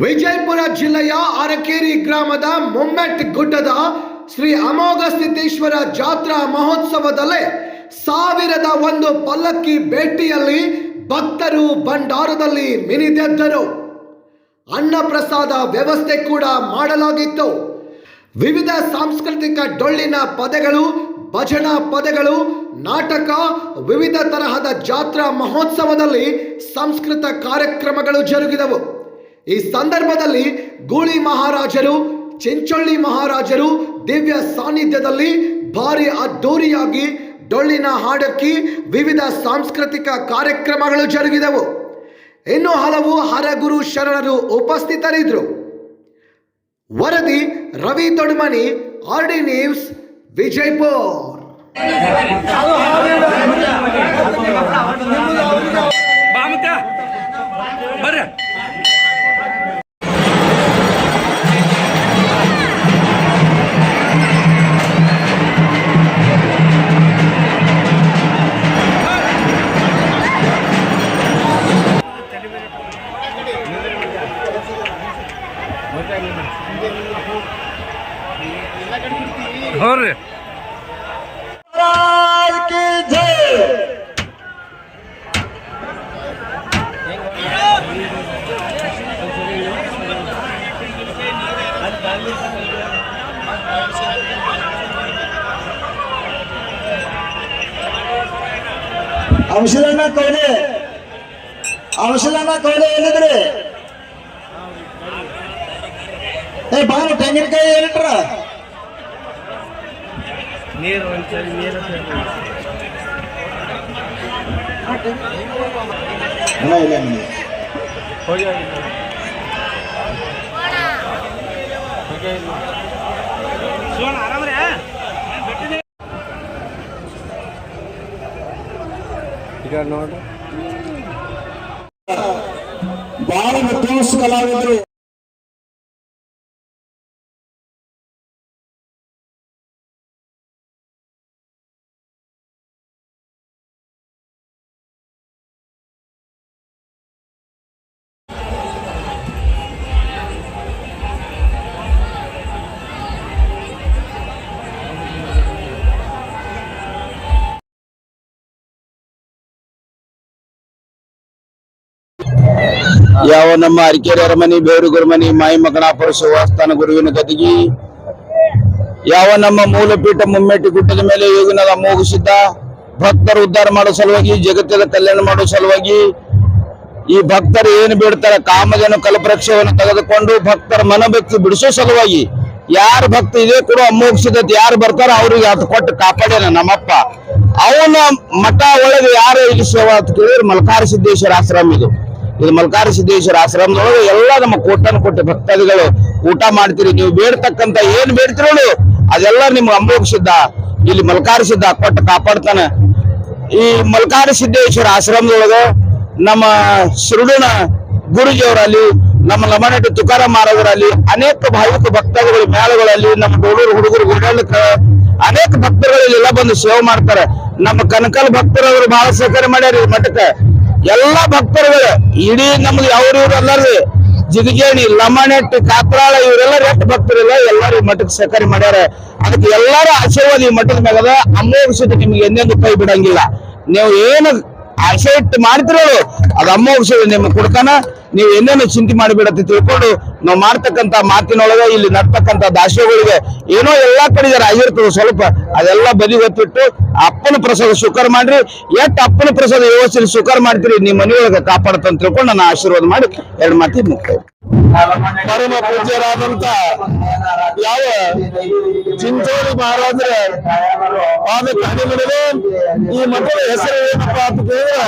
ವಿಜಯಪುರ ಜಿಲ್ಲೆಯ ಅರಕೇರಿ ಗ್ರಾಮದ ಮೊಮ್ಮೆಟ್ ಗುಡ್ಡದ ಶ್ರೀ ಅಮೋಘ ಸಿದ್ದೇಶ್ವರ ಜಾತ್ರಾ ಮಹೋತ್ಸವದಲ್ಲಿ ಸಾವಿರದ ಒಂದು ಪಲ್ಲಕ್ಕಿ ಭೇಟಿಯಲ್ಲಿ ಭಕ್ತರು ಭಂಡಾರದಲ್ಲಿ ಮಿನಿದೆದ್ದರು. ಅನ್ನ ಪ್ರಸಾದ ವ್ಯವಸ್ಥೆ ಕೂಡ ಮಾಡಲಾಗಿತ್ತು. ವಿವಿಧ ಸಾಂಸ್ಕೃತಿಕ ಡೊಳ್ಳಿನ ಪದಗಳು, ಭಜನಾ ಪದಗಳು, ನಾಟಕ, ವಿವಿಧ ತರಹದ ಜಾತ್ರಾ ಮಹೋತ್ಸವದಲ್ಲಿ ಸಂಸ್ಕೃತ ಕಾರ್ಯಕ್ರಮಗಳು ಜರುಗಿದವು. ಈ ಸಂದರ್ಭದಲ್ಲಿ ಗೂಳಿ ಮಹಾರಾಜರು, ಚಿಂಚೊಳ್ಳಿ ಮಹಾರಾಜರು ದಿವ್ಯ ಸಾನ್ನಿಧ್ಯದಲ್ಲಿ ಭಾರಿ ಅದ್ದೂರಿಯಾಗಿ ಡೊಳ್ಳಿನ ಹಾಡಕ್ಕಿ ವಿವಿಧ ಸಾಂಸ್ಕೃತಿಕ ಕಾರ್ಯಕ್ರಮಗಳು ಜರುಗಿದವು. ಇನ್ನು ಹಲವು ಹರಗುರು ಶರಣರು ಉಪಸ್ಥಿತರಿದ್ದರು. ವರದಿ Ravi Dodmani R D news, Vijayapur. ಹೋರ್ರಿ ಅಂಶಲನ್ನ ಕವಲೆ ಅಂಶಲನ್ನ ಕವಲೆ ಏನಿದ್ರಿ ಏ ಬಾನು ತೆಂಗಿನಕಾಯಿ ಏನಿಟ್ರ ನೀರು ಒಂದ್ಸರಿ ನೀರು. ಹೋಗಿ ಆರಾಮ್ರಿ? ಈಗ ನೋಡ್ರಿ ಬಹಳ ವಿದ್ವಾಂಸ ಕಲಾವಿದರು ಯಾವ ನಮ್ಮ ಅರಿಕೆರೆ ಅರಮನೆ ಬೇರುಗುರು ಮನೆ, ಮಾಯಿ ಮಗನಾಪುರ ಶಿವಾಸ್ಥಾನ ಗುರುವಿನ ಗದಿಗಿ, ಯಾವ ನಮ್ಮ ಮೂಲಪೀಠ ಮುಮ್ಮೆಟ್ಟಿ ಗುಡ್ಡದ ಮೇಲೆ ಯೋಗಿನದ ಅಮೋಘಿಸಿದ್ದ ಭಕ್ತರು ಉದ್ಧಾರ ಮಾಡೋ ಸಲುವಾಗಿ, ಜಗತ್ತಿನ ಕಲ್ಯಾಣ ಮಾಡೋ ಸಲುವಾಗಿ, ಈ ಭಕ್ತರು ಏನು ಬಿಡ್ತಾರೆ ಕಾಮಧೇನು ಕಲಪ್ರಕ್ಷವನ್ನು ತೆಗೆದುಕೊಂಡು ಭಕ್ತರ ಮನೋಭಕ್ತಿ ಬಿಡಿಸೋ ಸಲುವಾಗಿ, ಯಾರ ಭಕ್ತ ಇದೇ ಕೂಡ ಅಮೋಘಿಸಿದತ್ ಯಾರು ಬರ್ತಾರ ಅವ್ರಿಗೆ ಅದು ಕೊಟ್ಟು ಕಾಪಾಡ್ಯಾನ ನಮ್ಮಪ್ಪ. ಅವನ ಮಠ ಒಳಗೆ ಯಾರು ಇಲ್ಲಿ ಸೇವಾ ಕೇಳಿದ್ರೆ ಮಲ್ಕಾರ ಸಿದ್ದೇಶ್ವರ ಆಶ್ರಮ ಇದು. ಇದು ಮಲ್ಕಾರ ಸಿದ್ದೇಶ್ವರ ಆಶ್ರಮದೊಳಗೆ ಎಲ್ಲ ನಮ್ಮ ಕೋಟನ ಕೋಟೆ ಭಕ್ತಾದಿಗಳು ಊಟ ಮಾಡ್ತೀರಿ. ನೀವು ಬೇಡ್ತಕ್ಕಂತ ಏನ್ ಬೇಡ್ತಿರೋಳು ಅದೆಲ್ಲ ನಿಮ್ಗೆ ಸಿದ್ಧ. ಇಲ್ಲಿ ಮಲ್ಕಾರ ಸಿದ್ಧ ಕೊಟ್ಟು ಕಾಪಾಡ್ತಾನೆ. ಈ ಮಲ್ಕಾರ ಸಿದ್ದೇಶ್ವರ ಆಶ್ರಮದೊಳಗೆ ನಮ್ಮ ಶಿರುಡಿನ ಗುರುಜಿಯವರಲ್ಲಿ, ನಮ್ಮ ಲಮನಟ್ಟಿ ತುಕಾರಾಮ್ ಮಾರವರಲ್ಲಿ ಅನೇಕ ಭಾವಿಕ ಭಕ್ತಾದಿಗಳು ಮೇಳಗಳಲ್ಲಿ, ನಮ್ಮ ಡೋಲೂರು ಹುಡುಗರು ಗುಡ್ಡಕ್ಕೆ ಅನೇಕ ಭಕ್ತರುಗಳು ಎಲ್ಲ ಬಂದು ಸೇವೆ ಮಾಡ್ತಾರೆ. ನಮ್ಮ ಕನಕಲ್ ಭಕ್ತರವರು ಬಹಳ ಸಹಕಾರ ಮಾಡ್ಯಾರ ಈ ಮಠಕ್ಕೆ. ಎಲ್ಲಾ ಭಕ್ತರುಗಳು, ಇಡೀ ನಮ್ಗೆ ಅವ್ರು ಇವ್ರು ಎಲ್ಲರೂ ಜಿಗಜೇಣಿ ಲಮಣೆಟ್ ಕಾತ್ರಾಳ, ಇವರೆಲ್ಲ ರೆಟ್ ಭಕ್ತರಿಲ್ಲ, ಎಲ್ಲರೂ ಮಠಕ್ಕೆ ಸಹಕಾರ ಮಾಡ್ಯಾರ. ಅದಕ್ಕೆ ಎಲ್ಲರ ಆಶೀರ್ವಾದ ಈ ಮಠದ ಮ್ಯಾಗದ ಅಮೋಘಿಸಿದ ನಿಮ್ಗೆ ಎಂದೆಂದು ಕೈ ಬಿಡಂಗಿಲ್ಲ. ನೀವು ಏನು ಆಶೆ ಇಟ್ಟು ಮಾಡ್ತಿರೋಳು ಅದು ಅಮೋಘಿಸಿದ ನಿಮ್ಗೆ ಕೊಡ್ತಾನ. ನೀವು ಏನೇನು ಚಿಂತೆ ಮಾಡಿಬಿಡತ್ತೆ ತಿಳ್ಕೊಂಡು ನಾವು ಮಾಡ್ತಕ್ಕಂತ ಮಾತಿನೊಳಗೆ ಇಲ್ಲಿ ನಡ್ತಕ್ಕಂತ ದಾಸ್ಯಗಳಿಗೆ ಏನೋ ಎಲ್ಲಾ ಕಡೆ ಆಗಿರ್ತದೆ ಸ್ವಲ್ಪ ಅದೆಲ್ಲ ಬದಿ ಗೊತ್ತಿಟ್ಟು ಅಪ್ಪನ ಪ್ರಸಾದ ಶುಕರ್ ಮಾಡ್ರಿ ಎಟ್ ಅಪ್ಪನ ಪ್ರಸಾದ ವ್ಯವಸ್ಥೆ ಸುಕರ ಮಾಡ್ತೀರಿ ನಿಮ್ಮ ಮನೆಯೊಳಗೆ ಕಾಪಾಡತ ಅಂತ ತಿಳ್ಕೊಂಡು ನಾನು ಆಶೀರ್ವಾದ ಮಾಡಿ ಎರಡು ಮಾತಿ ಮುಕ್ತಾಯ. ಪರಮ ಪೂಜ್ಯರಾದಂತ ಯಾವ ಚಿಂಚೋಳಿ ಮಹಾರಾಜರ, ಪಾದ ಕಾಣಿ ಮಾಡಿದೆ ಈ ಮಠದ ಹೆಸರು ಏನಪ್ಪಾ ಅಂತ ಕೇಳಿದ್ರೆ,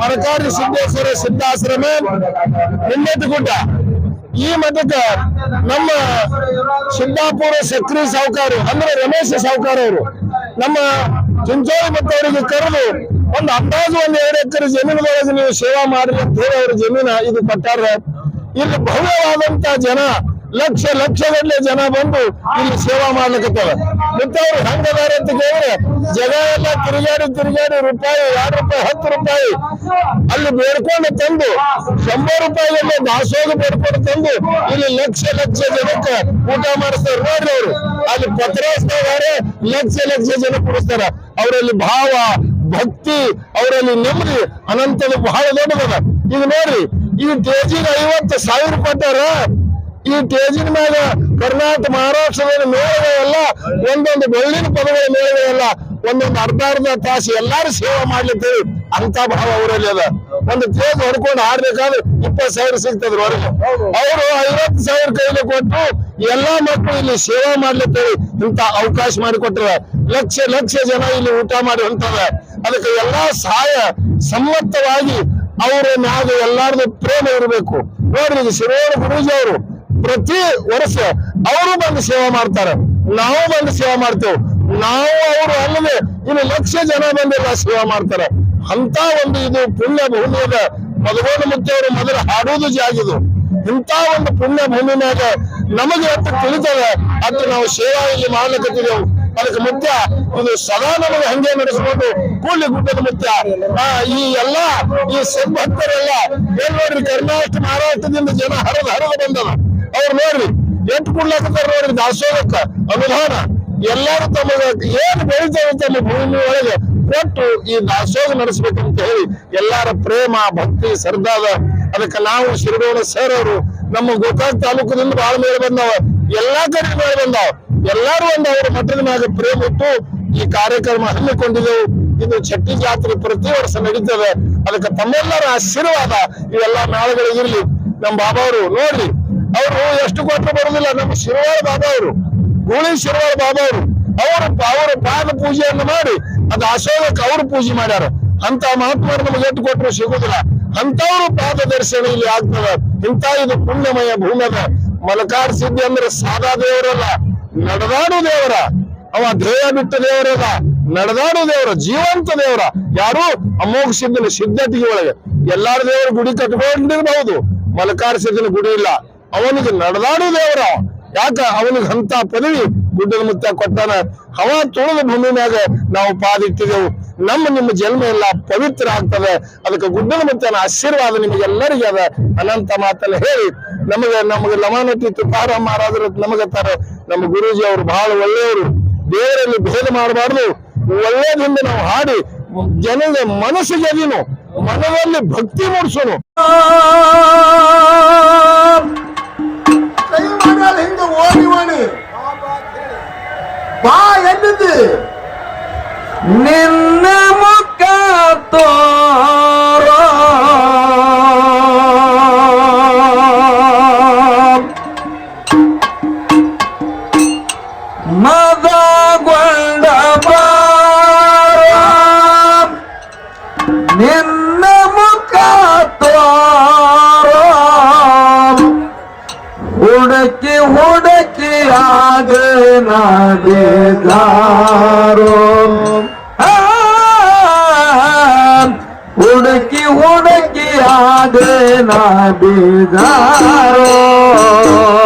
ಮರಕಾರಿ ಸಿದ್ದೇಶ್ವರ ಸಿದ್ಧಾಶ್ರಮ ಗುಡ್ಡ. ಈ ಮಠಕ್ಕೆ ನಮ್ಮ ಸಿದ್ದಾಪುರ ಸಕ್ರಿ ಸಾವುಕಾರ, ಅಂದ್ರೆ ರಮೇಶ್ ಸಾವುಕಾರ ಅವರು, ನಮ್ಮ ಚಿಂಚೋಳಿ ಅವರಿಗೆ ಕರೆದು ಒಂದು ಅಂದಾಜು ಒಂದು ಎರಡು ಎಕರೆ ಜಮೀನದೊಳಗೆ ನೀವು ಸೇವಾ ಮಾಡ್ರಿ ಅಂತ ಜಮೀನ ಇದು ಕೊಟ್ಟಾರ. ಇಲ್ಲಿ ಭವ್ಯವಾದಂತ ಜನ ಲಕ್ಷ ಲಕ್ಷಗಟ್ಟಲೆ ಜನ ಬಂದು ಇಲ್ಲಿ ಸೇವಾ ಮಾಡ್ಲಿಕ್ಕೆ ಮತ್ತವ್ರು ಹೆಂಗದಾರ ಅಂತ ಕೇಳಿದ್ರೆ ಜಗ ಎಲ್ಲ ತಿರುಗಾಡಿ ತಿರುಗಾಡಿ ರೂಪಾಯಿ ಎರಡು ರೂಪಾಯಿ, ಹತ್ತು ರೂಪಾಯಿ ಅಲ್ಲಿ ಬೇಡ್ಕೊಂಡು ತಂದು ಶಂಬರ್ ರೂಪಾಯಿಗೆ ದಾಸೋಗ ಬೇಡ್ಕೊಂಡು ತಂದು ಇಲ್ಲಿ ಲಕ್ಷ ಲಕ್ಷ ಜನಕ್ಕೆ ಊಟ ಮಾಡಿಸ್ತಾರೆ. ನೋಡ್ರಿ ಅವರು. ಅಲ್ಲಿ ಪತ್ರಾಸ್ತಾರೆ ಲಕ್ಷ ಲಕ್ಷ ಜನ ಕೊಡಿಸ್ತಾರ. ಅವರಲ್ಲಿ ಭಾವ, ಭಕ್ತಿ, ಅವರಲ್ಲಿ ನೆಮ್ಮದಿ, ಅನಂತದ ಬಹಳ ದೊಡ್ಡದ ಈಗ ನೋಡ್ರಿ, ಈ ಕೆಜಿಗೆ ಐವತ್ತು ಸಾವಿರ ಕೊಟ್ಟಾರ ಈ ತೇಜಿನ ಮ್ಯಾಗ ಕರ್ನಾಟಕ ಮಹಾರಾಷ್ಟ್ರದ ಮೇಳಗಳೆಲ್ಲ ಒಂದೊಂದು ಬೆಳ್ಳಿನ ಪದಗಳ ಮೇಳಗಳೆಲ್ಲ ಒಂದೊಂದು ಅರ್ಧ ಅರ್ಧ ತಾಸು ಎಲ್ಲಾರು ಸೇವೆ ಮಾಡ್ಲಿಕ್ಕೆ ಅಂತ ಭಾವ ಅವರಲ್ಲಿ ಅದ. ಒಂದು ತೇಜ್ ಹೊಡ್ಕೊಂಡು ಆಡ್ಬೇಕಾದ್ರೆ ಇಪ್ಪತ್ತು ಸಾವಿರ ಸಿಗ್ತದ್ರು ಅವ್ರಿಗೆ ಅವರು ಐವತ್ತು ಸಾವಿರ ಕೈಲಿ ಕೊಟ್ಟು ಎಲ್ಲಾ ಮಕ್ಕಳು ಇಲ್ಲಿ ಸೇವೆ ಮಾಡ್ಲಿಕ್ಕೆ ಇಂತ ಅವಕಾಶ ಮಾಡಿಕೊಟ್ರ ಲಕ್ಷ ಲಕ್ಷ ಜನ ಇಲ್ಲಿ ಊಟ ಮಾಡಿ ಹೊಂಟದ ಅದಕ್ಕೆ ಎಲ್ಲಾ ಸಹಾಯ, ಸಮ್ಮತವಾಗಿ ಅವರ ಮ್ಯಾಗ ಎಲ್ಲಾರ್ದು ಪ್ರೇಮ ಇರಬೇಕು. ನೋಡ್ರಿ ಶಿರೋಣ ಗುರೂಜಿ ಅವರು ಪ್ರತಿ ವರ್ಷ ಅವರು ಬಂದು ಸೇವಾ ಮಾಡ್ತಾರೆ. ನಾವು ಬಂದು ಸೇವಾ ಮಾಡ್ತೇವೆ. ನಾವು ಅವರು ಅಲ್ಲದೆ ಇನ್ನು ಲಕ್ಷ ಜನ ಬಂದೆಲ್ಲ ಸೇವಾ ಮಾಡ್ತಾರೆ. ಅಂತ ಒಂದು ಇದು ಪುಣ್ಯ ಭೂಮಿಯಾಗ ಅದ ಮುಖ್ಯವರು ಮೊದಲು ಹಾಡೋದು ಜಾಗಿದು ಇಂಥ ಒಂದು ಪುಣ್ಯ ಭೂಮಿ ಮ್ಯಾಗ ನಮಗೆ ಎಷ್ಟು ತಿಳಿತದೆ. ಅದು ನಾವು ಸೇವಾ ಇಲ್ಲಿ ಮಾಡ್ಲಿಕ್ಕತ್ತಿದೆವು ಅದಕ್ಕೆ ಮುಖ್ಯ ಒಂದು ಸದಾ ನಮಗೆ ಹಂಗೆ ನಡೆಸಬಹುದು ಕೂಲಿ ಗುಡ್ಡದ ಮುಖ್ಯ. ಈ ಎಲ್ಲಾ ಈ ಸದ್ಭಕ್ತರೆಲ್ಲ ಏನ್ ನೋಡ್ರಿ ಕರ್ನಾಟಕ ಮಹಾರಾಷ್ಟ್ರದಿಂದ ಜನ ಹರಿದು ಹರಿದು ಬಂದದ ಅವ್ರು ನೋಡ್ರಿ, ಎಂಟು ಕೊಡ್ಲಾಕತ್ತಾರ ನೋಡ್ರಿ, ದಾಸೋಹಕ್ಕ ಅನುದಾನ. ಎಲ್ಲಾರು ತಮಗ ಏನು ಬೆಳಿತಾರೆ ತಮ್ಮ ಭೂಮಿ ಒಳಗೆ ಕೊಟ್ಟು ಈ ದಾಸೋಹ ನಡೆಸ್ಬೇಕಂತ ಹೇಳಿ ಎಲ್ಲಾರ ಪ್ರೇಮ, ಭಕ್ತಿ, ಸರ್ದಾದ, ಅದಕ್ಕೆ ನಾವು ಶಿರಡೋಣ ಸರ್ ಅವರು. ನಮ್ಮ ಗೋಕಾಕ್ ತಾಲೂಕಿನಿಂದ ಬಹಳ ಮೇಲೆ ಬಂದವ. ಎಲ್ಲಾ ಕಡೆ ಮೇಲೆ ಬಂದಾವ. ಎಲ್ಲಾರು ಒಂದು ಅವರ ಮಠದ ಮ್ಯಾಗ ಪ್ರೇಮ ಇಟ್ಟು ಈ ಕಾರ್ಯಕ್ರಮ ಹಮ್ಮಿಕೊಂಡಿದ್ದೆವು. ಇದು ಚಟ್ಟಿ ಜಾತ್ರೆ ಪ್ರತಿ ವರ್ಷ ನಡೀತದೆ. ಅದಕ್ಕೆ ತಮ್ಮೆಲ್ಲರ ಆಶೀರ್ವಾದ ಇವೆಲ್ಲ ನಾಳೆಗಳಿಗಿರ್ಲಿ. ನಮ್ಮ ಬಾಬಾ ಅವರು, ನೋಡ್ರಿ ಅವರು ಎಷ್ಟು ಕೊಟ್ಟರು ಬರುದಿಲ್ಲ? ನಮ್ಮ ಶಿರವಾಳ ಬಾಬಾ ಅವರು. ಗೂಳಿ ಶಿರವಾಳ ಬಾಬಾ ಅವರು. ಅವರು ಅವರ ಪಾದ ಪೂಜೆಯನ್ನು ಮಾಡಿ, ಅದು ಅಶೋಕಕ್ಕೆ ಅವರು ಪೂಜೆ ಮಾಡ್ಯಾರ. ಅಂತ ಮಹಾತ್ಮರು ನಮಗೆ ಎಷ್ಟು ಕೊಟ್ಟರು ಸಿಗುದಿಲ್ಲ. ಅಂತವರು ಪಾದ ದರ್ಶನ ಇಲ್ಲಿ ಆಗ್ತದ. ಇಂತ ಇದು ಪುಣ್ಯಮಯ ಭೂಮಿ ಅದ ಮಲಕಾರ್ ಸಿದ್ಧಿ ಅಂದ್ರೆ ಸಾದಾ ದೇವರಲ್ಲ. ನಡೆದಾಡು ದೇವರ. ಅವ ಧ್ಯೇಯ ಬಿಟ್ಟ ದೇವರಲ್ಲ. ನಡೆದಾಡು ದೇವರ. ಜೀವಂತ ದೇವರ. ಯಾರು ಅಮೋಘ ಸಿದ್ಧನ ಸಿದ್ಧತೆಗೆ ಒಳಗೆ. ಎಲ್ಲಾರ ದೇವರ ಗುಡಿ ಕಟ್ಕೊಂಡಿರ್ಬಹುದು. ಮಲಕಾರ್ ಸಿದ್ಧನ ಗುಡಿ ಇಲ್ಲ. ಅವನಿಗೆ ನಡೆದಾಡು ದೇವರ. ಯಾಕ? ಅವನಿಗೆ ಅಂತ ಪದವಿ ಗುಡ್ಡದ ಮುತ್ತ ಕೊಟ್ಟಾನ. ಅವ ತುಳಿದ ಭೂಮಿ ಮ್ಯಾಗ ನಾವು ಪಾದಿಟ್ಟಿದೆವು. ನಮ್ಮ ನಿಮ್ಮ ಜನ್ಮ ಎಲ್ಲ ಪವಿತ್ರ ಆಗ್ತದೆ. ಅದಕ್ಕೆ ಗುಡ್ಡದ ಮುತ್ತನ ಆಶೀರ್ವಾದ ನಿಮಗೆಲ್ಲರಿಗೆ ಅದ. ಅನಂತ ಮಾತನ್ನ ಹೇಳಿ ನಮಗೆ ನಮಗೆ ತುಪಾರ ತುಕಾರಾಮ್ ಮಹಾರಾಜರು ನಮಗತ್ತಾರೆ. ನಮ್ಮ ಗುರೂಜಿ ಅವರು ಬಹಳ ಒಳ್ಳೆಯವರು. ದೇವರಲ್ಲಿ ಭೇದ ಮಾಡಬಾರ್ದು. ಒಳ್ಳೇದಿಂದ ನಾವು ಹಾಡಿ ಜನದ ಮನಸ್ಸಿಗೆ ನೀನು ಮನದಲ್ಲಿ ಭಕ್ತಿ ಮೂಡಿಸೋನು. ಬಾ ಎದ್ದಿದ್ದಿ ನಿನ್ನ ಮುಖ ತೋರೋ. ಮದಗೊಂಡ ಬಾರೋ. ನಿನ್ನ ಮುಖ ತೋರೋ. ಹುಡುಕಿ ಹುಡುಕಿ ಆಗ ನಾಡಿದಾರೋ ಹುಡುಕಿ ಹುಡುಕಿ ಆಗ ನಾಡಿದಾರೋ ಮಲಗೊಂಡ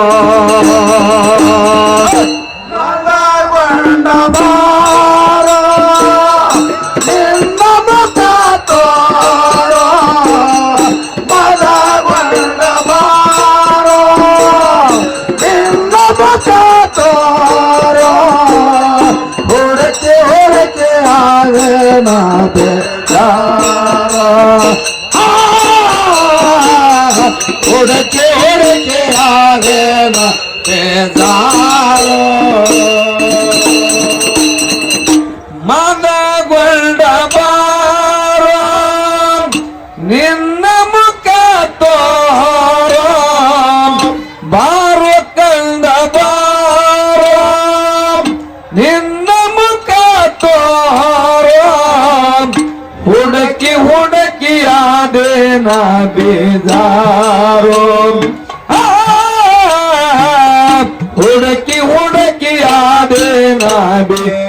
দে না বেজারো উড়কি উড়কি আদে না বেজারো